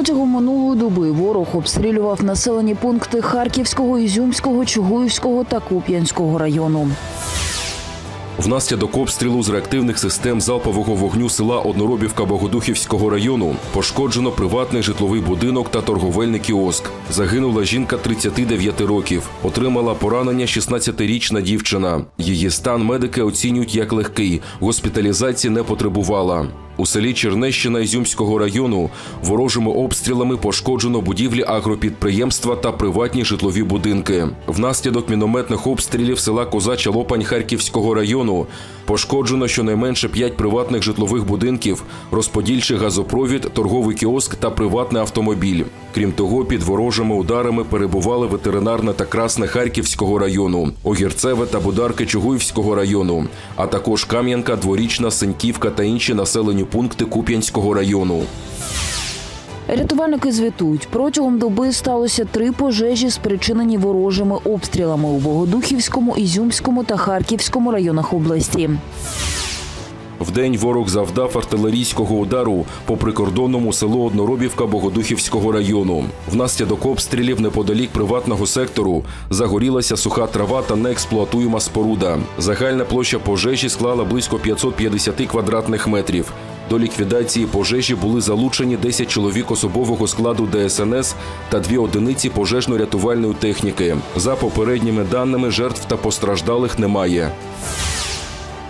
Протягом минулої доби ворог обстрілював населені пункти Харківського, Ізюмського, Чугуївського та Куп'янського району. Внаслідок обстрілу з реактивних систем залпового вогню села Одноробівка Богодухівського району пошкоджено приватний житловий будинок та торговельний кіоск. Загинула жінка 39 років. Отримала поранення 16-річна дівчина. Її стан медики оцінюють як легкий. Госпіталізації не потребувала. У селі Чернещина Ізюмського району ворожими обстрілами пошкоджено будівлі агропідприємства та приватні житлові будинки. Внаслідок мінометних обстрілів села Козача Лопань Харківського району пошкоджено щонайменше п'ять приватних житлових будинків, розподільчий газопровід, торговий кіоск та приватний автомобіль. Крім того, під ворожими ударами перебували ветеринарне та красне Харківського району, Огірцеве та Бударки Чугуївського району, а також Кам'янка, Дворічна, Синьківка та інші населені пункти Куп'янського району. Рятувальники звітують, протягом доби сталося три пожежі, спричинені ворожими обстрілами у Богодухівському, Ізюмському та Харківському районах області. Вдень ворог завдав артилерійського удару по прикордонному селу Одноробівка Богодухівського району. Внаслідок обстрілів неподалік приватного сектору загорілася суха трава та неексплуатуєма споруда. Загальна площа пожежі склала близько 550 квадратних метрів. До ліквідації пожежі були залучені 10 чоловік особового складу ДСНС та дві одиниці пожежно-рятувальної техніки. За попередніми даними, жертв та постраждалих немає.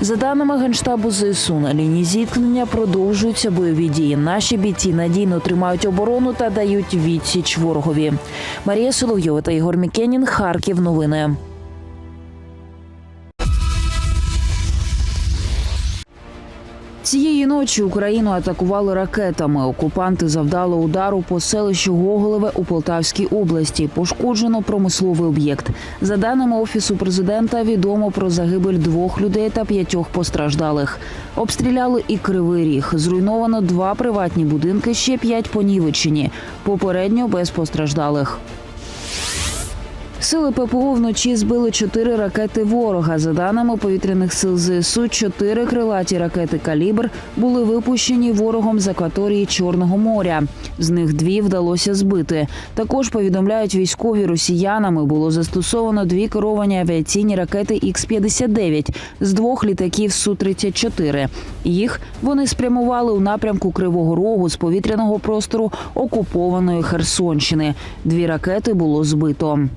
За даними генштабу ЗСУ, на лінії зіткнення продовжуються бойові дії. Наші бійці надійно тримають оборону та дають відсіч ворогові. Марія Соловйова та Ігор Мікенін. Харків. Новини. Цієї ночі Україну атакували ракетами. Окупанти завдали удару по селищу Гоголеве у Полтавській області. Пошкоджено промисловий об'єкт. За даними офісу президента, відомо про загибель двох людей та п'ятьох постраждалих. Обстріляли і кривий ріг. Зруйновано два приватні будинки, ще п'ять понівечені. Попередньо без постраждалих. Сили ППО вночі збили чотири ракети ворога. За даними повітряних сил ЗСУ, чотири крилаті ракети калібр були випущені ворогом з акваторії Чорного моря. З них дві вдалося збити. Також повідомляють військові росіянами було застосовано дві керовані авіаційні ракети Х-59 з двох літаків су 34 Їх вони спрямували у напрямку Кривого Рогу з повітряного простору окупованої Херсонщини. Дві ракети було збито.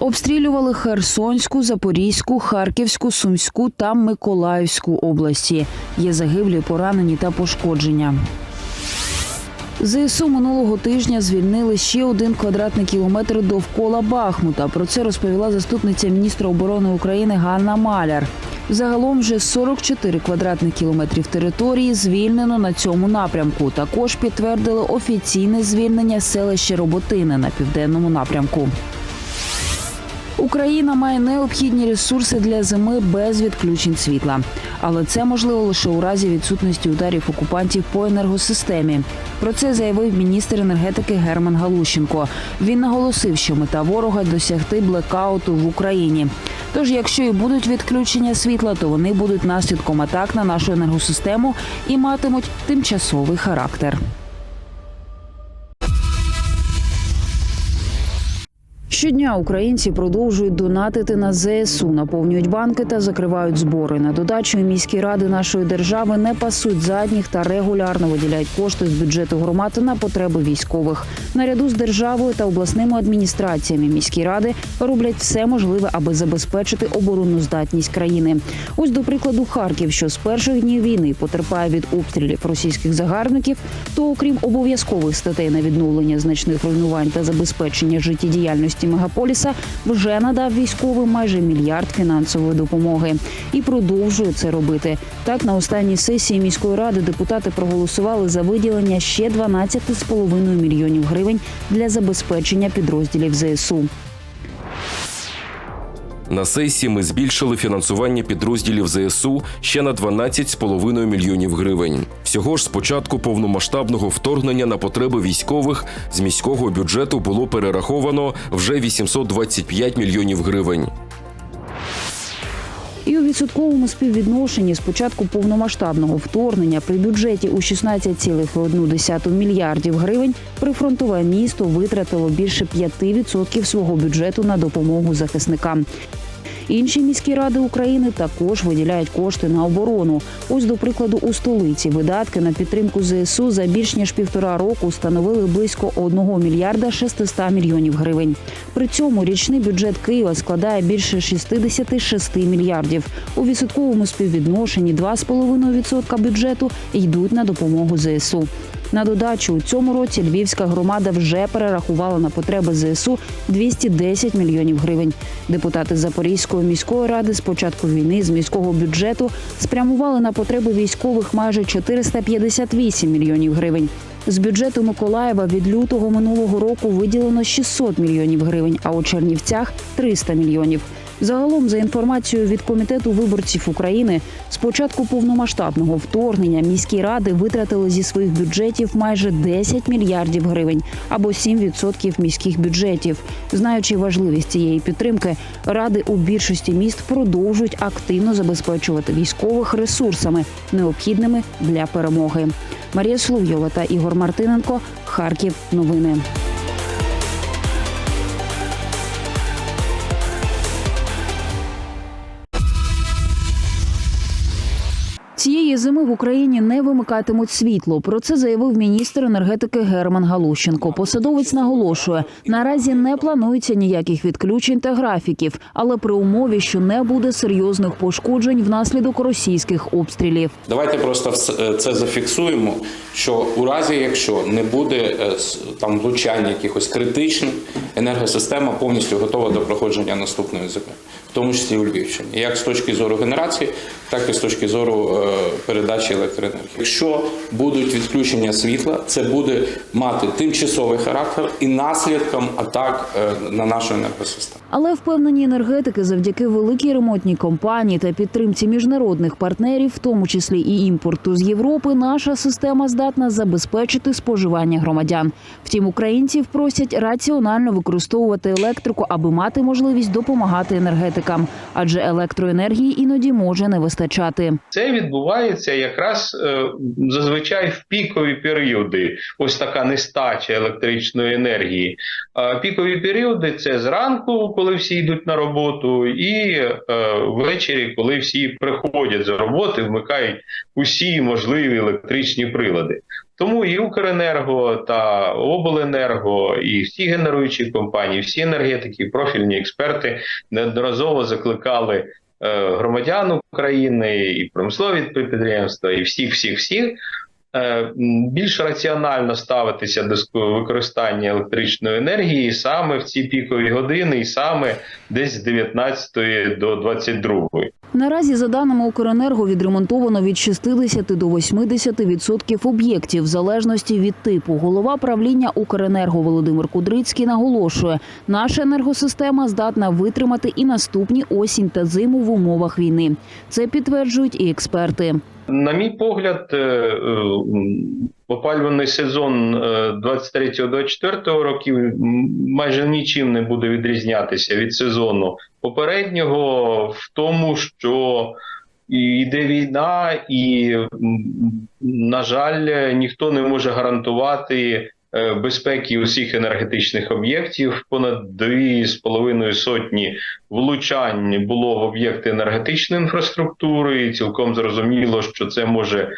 Обстрілювали Херсонську, Запорізьку, Харківську, Сумську та Миколаївську області. Є загиблі, поранені та пошкодження. ЗСУ минулого тижня звільнили ще один квадратний кілометр довкола Бахмута. Про це розповіла заступниця міністра оборони України Ганна Маляр. Загалом вже 44 квадратних кілометрів території звільнено на цьому напрямку. Також підтвердили офіційне звільнення селища Роботине на південному напрямку. Україна має необхідні ресурси для зими без відключень світла, але це можливо лише у разі відсутності ударів окупантів по енергосистемі. Про це заявив міністр енергетики Герман Галущенко. Він наголосив, що мета ворога досягти блекауту в Україні. Тож, якщо і будуть відключення світла, то вони будуть наслідком атак на нашу енергосистему і матимуть тимчасовий характер. Щодня українці продовжують донатити на ЗСУ, наповнюють банки та закривають збори. На додачу міські ради нашої держави не пасуть задніх та регулярно виділяють кошти з бюджету громад на потреби військових. Наряду з державою та обласними адміністраціями міські ради роблять все можливе, аби забезпечити оборонну здатність країни. Ось до прикладу, Харків, що з перших днів війни потерпає від обстрілів російських загарбників, то окрім обов'язкових статей на відновлення значних руйнувань та забезпечення життєдіяльності мегаполіса, вже надав військовим майже мільярд фінансової допомоги і продовжує це робити. Так на останній сесії міської ради депутати проголосували за виділення ще 12,5 мільйонів гривень для забезпечення підрозділів ЗСУ. На сесії ми збільшили фінансування підрозділів ЗСУ ще на 12,5 мільйонів гривень. Всього ж з початку повномасштабного вторгнення на потреби військових з міського бюджету було перераховано вже 825 мільйонів гривень. І у відсотковому співвідношенні з початку повномасштабного вторгнення при бюджеті у 16,1 мільярдів гривень прифронтове місто витратило більше 5% свого бюджету на допомогу захисникам. Інші міські ради України також виділяють кошти на оборону. Ось, до прикладу, у столиці видатки на підтримку ЗСУ за більш ніж півтора року становили близько 1 мільярда 600 мільйонів гривень. При цьому річний бюджет Києва складає більше 66 мільярдів. У відсотковому співвідношенні 2,5% бюджету йдуть на допомогу ЗСУ. На додачу у цьому році львівська громада вже перерахувала на потреби ЗСУ 210 мільйонів гривень. Депутати Запорізької міської ради з початку війни з міського бюджету спрямували на потреби військових майже 458 мільйонів гривень. З бюджету Миколаєва від лютого минулого року виділено 600 мільйонів гривень, а у Чернівцях 300 мільйонів. Загалом, за інформацією від комітету виборців України, з початку повномасштабного вторгнення міські ради витратили зі своїх бюджетів майже 10 мільярдів гривень або 7% міських бюджетів. Знаючи важливість цієї підтримки, ради у більшості міст продовжують активно забезпечувати військових ресурсами, необхідними для перемоги. Марія Соловйова та Ігор Мартиненко. Харків. Новини. Цієї зими в Україні не вимикатимуть світло. Про це заявив міністр енергетики Герман Галущенко. Посадовець наголошує, наразі не планується ніяких відключень та графіків, але при умові, що не буде серйозних пошкоджень внаслідок російських обстрілів. Давайте просто е, це зафіксуємо. Що у разі, якщо не буде е, там влучання якихось критичних, енергосистема повністю готова до проходження наступної зими, в тому числі у Львівщині, як з точки зору генерації, так і з точки зору е, передачі електроенергії. Якщо будуть відключення світла, це буде мати тимчасовий характер і наслідком атак е, на нашу енергосистему. Але впевнені енергетики завдяки великій ремонтній компанії та підтримці міжнародних партнерів, в тому числі і імпорту з Європи, наша система здатна забезпечити споживання громадян. Втім, українців просять раціонально використовувати електрику, аби мати можливість допомагати енергетикам, адже електроенергії іноді може не вистачати. Це відбувається якраз е, зазвичай в пікові періоди. Ось така нестача електричної енергії. Пікові періоди це зранку, коли всі йдуть на роботу, і е, ввечері, коли всі приходять з роботи, вмикають усі можливі електричні прилади. Тому і Укренерго та Обленерго, і всі генеруючі компанії, всі енергетики, профільні експерти неодноразово закликали е, громадян України, і промислові підприємства, і всіх, всіх, всіх. е, Більш раціонально ставитися до використання електричної енергії саме в ці пікові години, і саме десь з 19 до 22. Наразі, за даними Укренерго, відремонтовано від 60 до 80% об'єктів в залежності від типу. Голова правління Укренерго Володимир Кудрицький наголошує, наша енергосистема здатна витримати і наступні осінь та зиму в умовах війни. Це підтверджують і експерти. На мій погляд, е, е, опалювальний сезон е, 23-24 років майже нічим не буде відрізнятися від сезону попереднього, в тому, що йде війна, і, на жаль, ніхто не може гарантувати. Е, Безпеки усіх енергетичних об'єктів понад дві з половиною сотні влучань було в об'єкти енергетичної інфраструктури, і цілком зрозуміло, що це може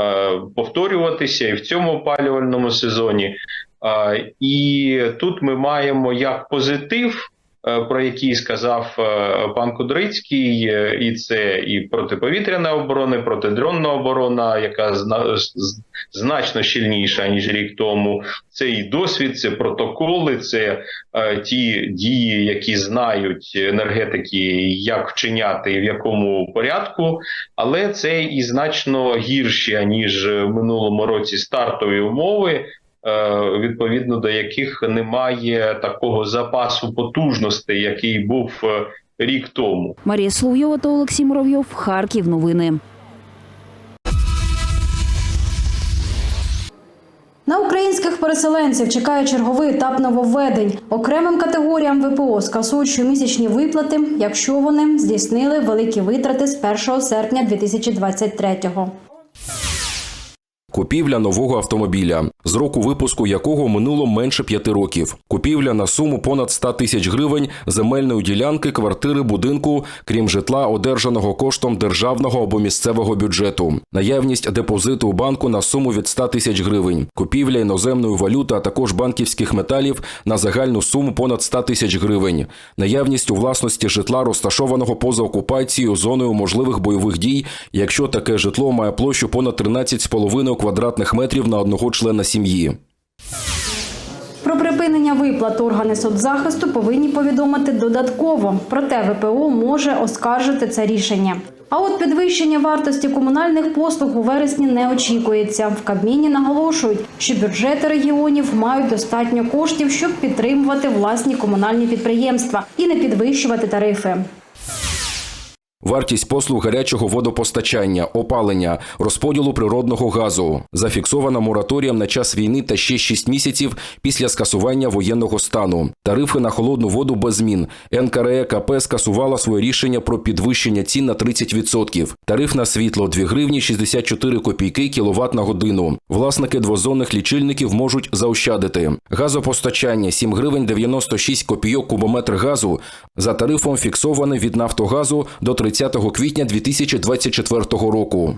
е, повторюватися і в цьому опалювальному сезоні. Е, і тут ми маємо як позитив. Е, Про який сказав е, пан Кудрицький, е, і це і протиповітряна оборона, і протидронна оборона, яка значно щільніша ніж рік тому. Це і досвід, це протоколи, це ті дії, які знають енергетики, як вчиняти і в якому порядку, але це і значно гірші ніж в минулому році стартові умови. Е, Відповідно до яких немає такого запасу потужностей, який був е, рік тому. Марія Соловйова та Олексій Муравйов. Харків. Новини. На українських переселенців чекає черговий етап нововведень. Окремим категоріям ВПО скасують щомісячні виплати, якщо вони здійснили великі витрати з 1 серпня 2023-го. Купівля нового автомобіля, з року випуску якого минуло менше п'яти років. Купівля на суму понад 100 тисяч гривень земельної ділянки, квартири, будинку, крім житла, одержаного коштом державного або місцевого бюджету. Наявність депозиту у банку на суму від 100 тисяч гривень. Купівля іноземної валюти, а також банківських металів на загальну суму понад 100 тисяч гривень. Наявність у власності житла, розташованого поза окупацією зоною можливих бойових дій, якщо таке житло має площу понад 13,5 квадратних метрів на одного члена сім'ї. Про припинення виплат органи соцзахисту повинні повідомити додатково. Проте ВПО може оскаржити це рішення. А от підвищення вартості комунальних послуг у вересні не очікується. В Кабміні наголошують, що бюджети регіонів мають достатньо коштів, щоб підтримувати власні комунальні підприємства і не підвищувати тарифи. Вартість послуг гарячого водопостачання, опалення, розподілу природного газу зафіксована мораторієм на час війни та ще 6 місяців після скасування воєнного стану. Тарифи на холодну воду без змін. НКРЕ КП скасувала своє рішення про підвищення цін на 30%. Тариф на світло 2 гривні 64 копійки кіловат на годину. Власники двозонних лічильників можуть заощадити. Газопостачання 7 гривень 96 копійок кубометр газу за тарифом фіксований від Нафтогазу до 30 квітня 2024 року.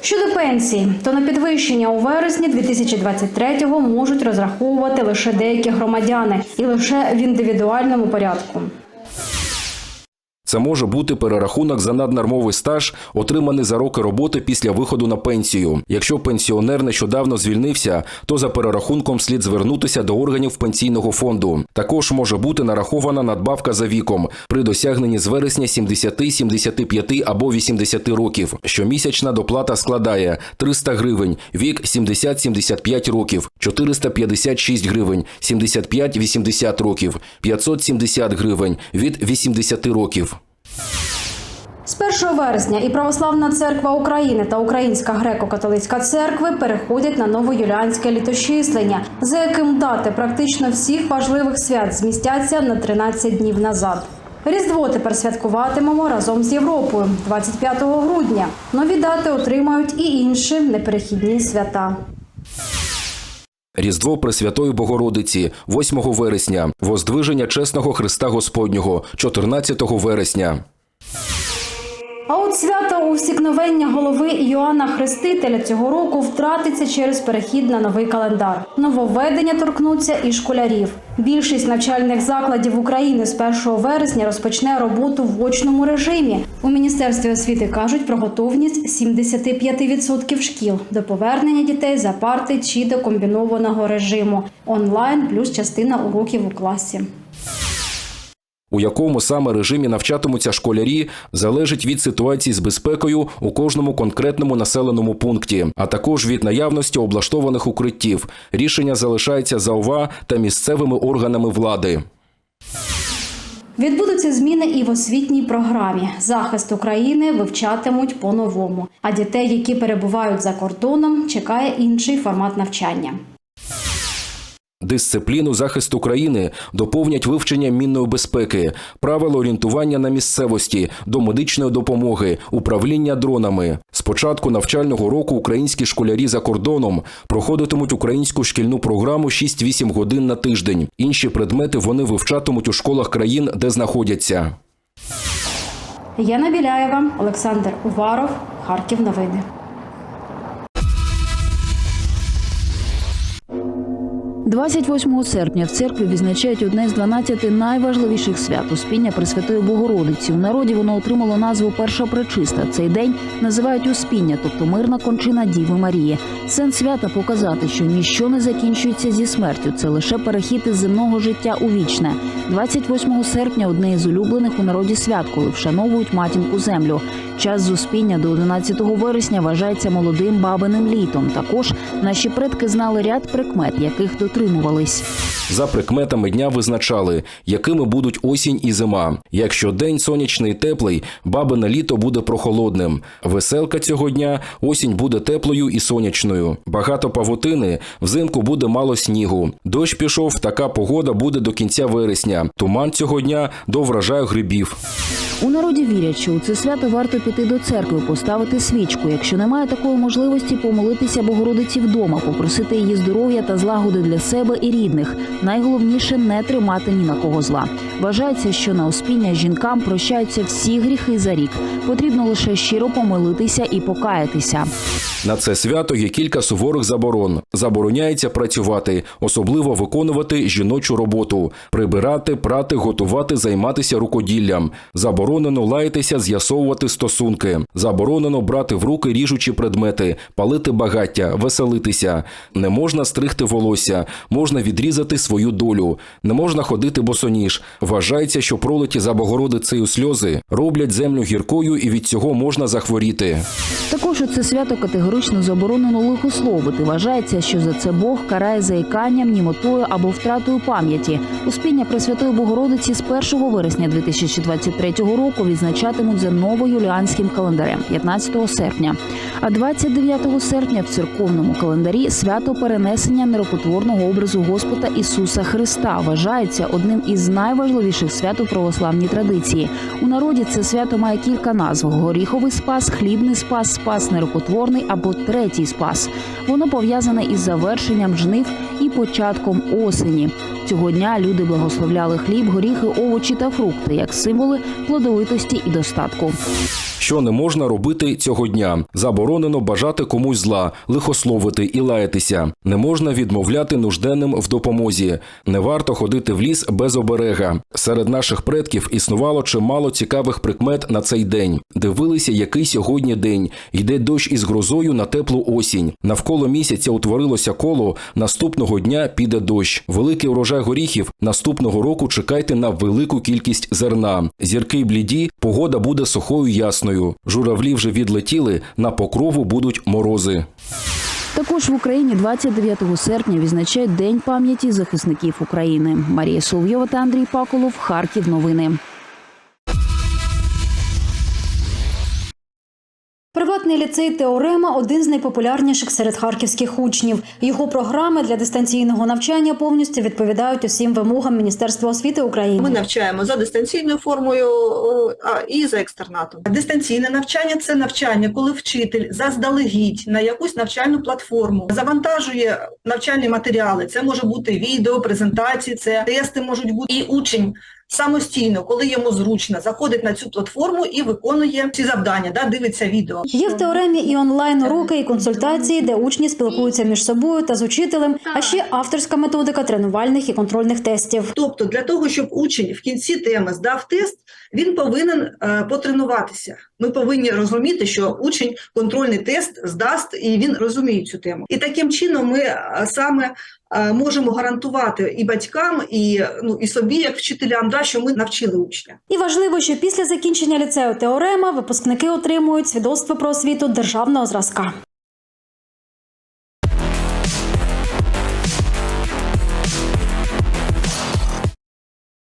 Щодо пенсій, то на підвищення у вересні 2023-го можуть розраховувати лише деякі громадяни і лише в індивідуальному порядку. Це може бути перерахунок за наднормовий стаж, отриманий за роки роботи після виходу на пенсію. Якщо пенсіонер нещодавно звільнився, то за перерахунком слід звернутися до органів пенсійного фонду. Також може бути нарахована надбавка за віком при досягненні з вересня 70, 75 або 80 років. Щомісячна доплата складає 300 гривень, вік 70-75 років, 456 гривень, 75-80 років, 570 гривень від 80 років. З 1 вересня і Православна церква України та Українська греко-католицька церкви переходять на новоюліанське літочислення, за яким дати практично всіх важливих свят змістяться на 13 днів назад. Різдво тепер святкуватимемо разом з Європою 25 грудня. Нові дати отримають і інші неперехідні свята. Різдво Пресвятої Богородиці 8 вересня, Воздвиження Чесного Христа Господнього 14 вересня. А от свято усікновення голови Іоанна Хрестителя цього року втратиться через перехід на новий календар. Нововведення торкнуться і школярів. Більшість навчальних закладів України з 1 вересня розпочне роботу в очному режимі. У міністерстві освіти кажуть про готовність 75% шкіл до повернення дітей за парти чи до комбінованого режиму онлайн плюс частина уроків у класі. У якому саме режимі навчатимуться школярі, залежить від ситуації з безпекою у кожному конкретному населеному пункті, а також від наявності облаштованих укриттів. Рішення залишається за ОВА та місцевими органами влади. Відбудуться зміни і в освітній програмі. Захист України вивчатимуть по-новому. А дітей, які перебувають за кордоном, чекає інший формат навчання. Дисципліну захисту країни доповнять вивчення мінної безпеки, правила орієнтування на місцевості, до медичної допомоги, управління дронами. З початку навчального року українські школярі за кордоном проходитимуть українську шкільну програму 6-8 годин на тиждень. Інші предмети вони вивчатимуть у школах країн, де знаходяться. Яна Біляєва, Олександр Уваров, Харків. Новини. – 28 серпня в церкві відзначають одне з 12 найважливіших свят Успіння Пресвятої Богородиці. У народі воно отримало назву Перша Пречиста. Цей день називають Успіння, тобто мирна кончина Діви Марії. Сенс свята показати, що ніщо не закінчується зі смертю. Це лише перехід із земного життя у вічне. 28 серпня одне із улюблених у народі свят, коли вшановують матінку землю. Час з Успіння до 11 вересня вважається молодим бабиним літом. Також наші предки знали ряд прикмет, яких дотримувались. За прикметами дня визначали, якими будуть осінь і зима. Якщо день сонячний і теплий, бабине літо буде прохолодним. Веселка цього дня осінь буде теплою і сонячною. Багато павутини, взимку буде мало снігу. Дощ пішов, така погода буде до кінця вересня. Туман цього дня до врожаю грибів. У народі вірять, що у це свято варто піти до церкви, поставити свічку. Якщо немає такої можливості, помолитися Богородиці вдома, попросити її здоров'я та злагоди для себе і рідних. Найголовніше не тримати ні на кого зла. Вважається, що на успіння жінкам прощаються всі гріхи за рік. Потрібно лише щиро помилитися і покаятися. На це свято є кілька суворих заборон. Забороняється працювати, особливо виконувати жіночу роботу, прибирати, прати, готувати, займатися рукоділлям. Заборонено лаятися, з'ясовувати стосунки. Заборонено брати в руки ріжучі предмети, палити багаття, веселитися. Не можна стригти волосся, можна відрізати свою долю. Не можна ходити босоніж. Вважається, що пролиті за Богородицею сльози роблять землю гіркою, і від цього можна захворіти. Також у це свято категорично заборонено лихословити. Вважається, що за це Бог карає заїканням, німотою або втратою пам'яті. Успіння Пресвятої Богородиці з 1 вересня 2023 року відзначатимуть за новоюліанським календарем 15 серпня. А 29 серпня в церковному календарі свято перенесення нерокотворного образу Господа Ісуса Христа вважається одним із найважливіших свят у православній традиції. У народі це свято має кілька назв: горіховий спас, хлібний спас, спас нерокотворний або третій спас. Воно пов'язане із завершенням жнив і початком осені. Цього дня люди благословляли хліб, горіхи, овочі та фрукти як символи плодовитості і достатку. Що не можна робити цього дня? Заборонено бажати комусь зла, лихословити і лаятися. Не можна відмовляти нужденним в допомозі. Не варто ходити в ліс без оберега. Серед наших предків існувало чимало цікавих прикмет на цей день. Дивилися, який сьогодні день. Йде дощ із грозою на теплу осінь. Навколо місяця утворилося коло. Наступного дня піде дощ. Великий урожай горіхів. Наступного року чекайте на велику кількість зерна. Зірки бліді, погода буде сухою ясною. Журавлі вже відлетіли, на покрову будуть морози. Також в Україні 29 серпня відзначають День пам'яті захисників України. Марія Соловйова та Андрій Паколов. Харків. Новини. Приватний ліцей Теорема один з найпопулярніших серед харківських учнів. Його програми для дистанційного навчання повністю відповідають усім вимогам Міністерства освіти України. Ми навчаємо за дистанційною формою і за екстернатом. Дистанційне навчання це навчання, коли вчитель заздалегідь на якусь навчальну платформу завантажує навчальні матеріали. Це може бути відео, презентації, це тести можуть бути і учень. Самостійно, коли йому зручно, заходить на цю платформу і виконує ці завдання, да, дивиться відео. Є в теоремі і онлайн уроки, і консультації, де учні спілкуються між собою та з учителем, а ще авторська методика тренувальних і контрольних тестів. Тобто, для того, щоб учень в кінці теми здав тест, він повинен е, потренуватися. Ми повинні розуміти, що учень контрольний тест здасть і він розуміє цю тему. І таким чином ми е, саме можемо гарантувати і батькам, і ну і собі, як вчителям, да, що ми навчили учня. І важливо, що після закінчення ліцею теорема випускники отримують свідоцтво про освіту державного зразка.